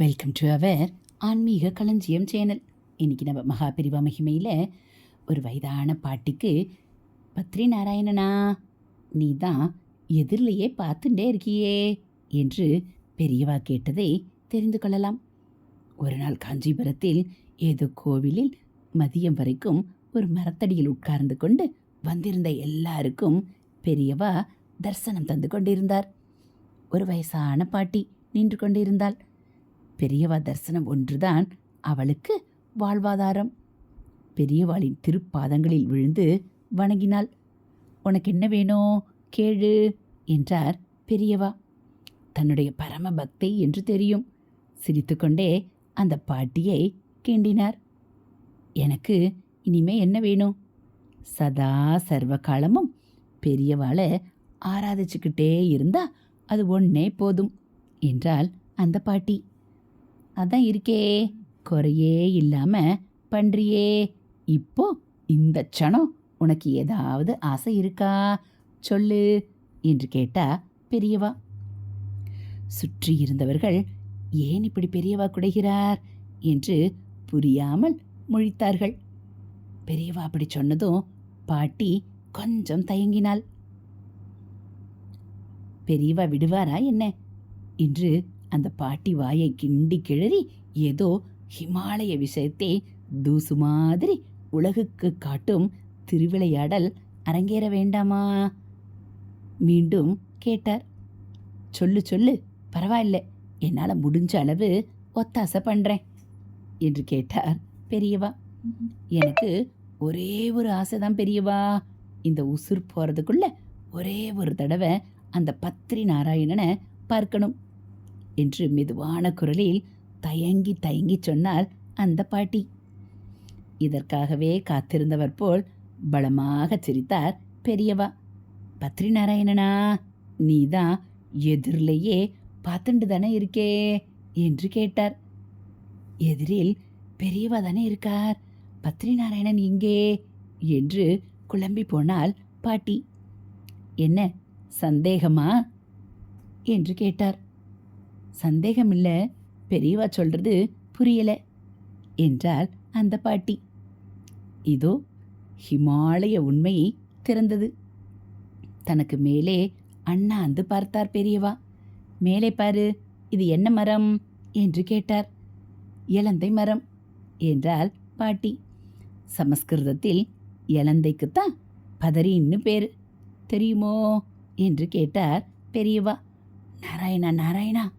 Welcome to our ஆன்மீக களஞ்சியம் channel. இன்னைக்கு நம்ம மகாபிரிவா மகிமையில் ஒரு வயதான பாட்டிக்கு பத்ரி நாராயணனா நீ தான் எதிரிலேயே பார்த்துட்டே இருக்கியே என்று பெரியவா கேட்டதை தெரிந்து கொள்ளலாம். ஒரு நாள் காஞ்சிபுரத்தில் ஏதோ கோவிலில் மதியம் வரைக்கும் ஒரு மரத்தடியில் உட்கார்ந்து கொண்டு வந்திருந்த எல்லாருக்கும் பெரியவா தரிசனம் தந்து கொண்டிருந்தார். ஒரு வயசான பாட்டி நின்று கொண்டிருந்தாள். பெரியவா தரிசனம் ஒன்றுதான் அவளுக்கு வாழ்வாதாரம். பெரியவாளின் திருப்பாதங்களில் விழுந்து வணங்கினாள். உனக்கு என்ன வேணும்? கேளு என்றார் பெரியவா. தன்னுடைய பரம பக்தை என்று தெரியும். சிரித்துக்கொண்டே அந்த பாட்டியை கிண்டினார். எனக்கு இனிமே என்ன வேணும்? சதா சர்வ காலமும் பெரியவாளை ஆராதிச்சுக்கிட்டே இருந்தா அது ஒன்னே போதும் என்றாள் அந்த பாட்டி. அதான் இருக்கே. குறையே இல்லாம பண்றியே. இப்போ இந்த க்ஷணம் உனக்கு ஏதாவது ஆசை இருக்கா? சொல்லு என்று கேட்டா பெரியவா. சுற்றி இருந்தவர்கள் ஏன் இப்படி பெரியவா குடைகிறார்? என்று புரியாமல் முழித்தார்கள். பெரியவா அப்படி சொன்னதும் பாட்டி கொஞ்சம் தயங்கினாள். பெரியவா விடுவாரா என்ன? என்று அந்த பாட்டி வாயை கிண்டி கிளறி ஏதோ ஹிமாலய விஷயத்தை தூசு மாதிரி உலகுக்கு காட்டும் திருவிளையாடல் அரங்கேற வேண்டாமா? மீண்டும் கேட்டார். சொல்லு சொல்லு பரவாயில்ல என்னால் முடிஞ்ச அளவு ஒத்தாசை பண்ணுறேன் என்று கேட்டார் பெரியவா. எனக்கு ஒரே ஒரு ஆசை தான் பெரியவா இந்த உசுர் போகிறதுக்குள்ள ஒரே ஒரு தடவை அந்த பத்ரி நாராயணனை பார்க்கணும். என்று மெதுவான குரலில் தயங்கி தயங்கி சொன்னால் அந்த பாட்டி. இதற்காகவே காத்திருந்தவர் போல் பலமாக சிரித்தார் பெரியவா. பத்ரி நாராயணனா நீதான் எதிரிலேயே பார்த்துண்டு தானே இருக்கே என்று கேட்டார். எதிரில் பெரியவா தானே இருக்கார் பத்ரி நாராயணன் எங்கே என்று குழம்பி போனால் பாட்டி. என்ன சந்தேகமா? என்று கேட்டார். சந்தேகமில்ல. பெரியவா சொல்றது புரியல என்றாள் அந்த பாட்டி. இதோ ஹிமாலய உண்மை திறந்தது. தனக்கு மேலே அண்ணாந்து பார்த்தார் பெரியவா. மேலே பாரு இது என்ன மரம் என்று கேட்டார். இலந்தை மரம் என்றால் பாட்டி. சமஸ்கிருதத்தில் இலந்தைக்குத்தான் பதறின்னு பேர். தெரியுமோ? என்று கேட்டார் பெரியவா. நாராயணா நாராயணா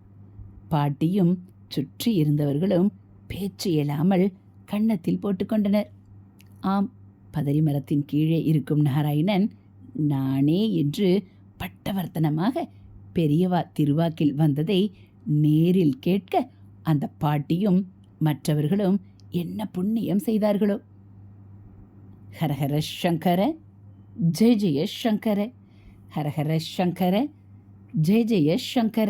பாட்டியும் சுற்றி இருந்தவர்களும் பேச்சு இயலாமல் கன்னத்தில் போட்டுக்கொண்டனர். ஆம் பதரி மரத்தின் கீழே இருக்கும் நாராயணன் நானே என்று பட்டவர்த்தனமாக பெரியவா திருவாக்கில் வந்ததை நேரில் கேட்க அந்த பாட்டியும் மற்றவர்களும் என்ன புண்ணியம் செய்தார்களோ? ஹரஹர சங்கர ஜெய ஜெய சங்கர ஹரஹர சங்கர ஜெய ஜெய சங்கர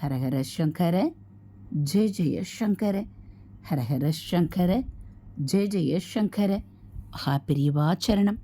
ஹரஹர சங்கர ஜெய ஜெய சங்கர ஹரஹர சங்கர ஜெய ஜெய சங்கர மகாபிரிவாச்சரணம்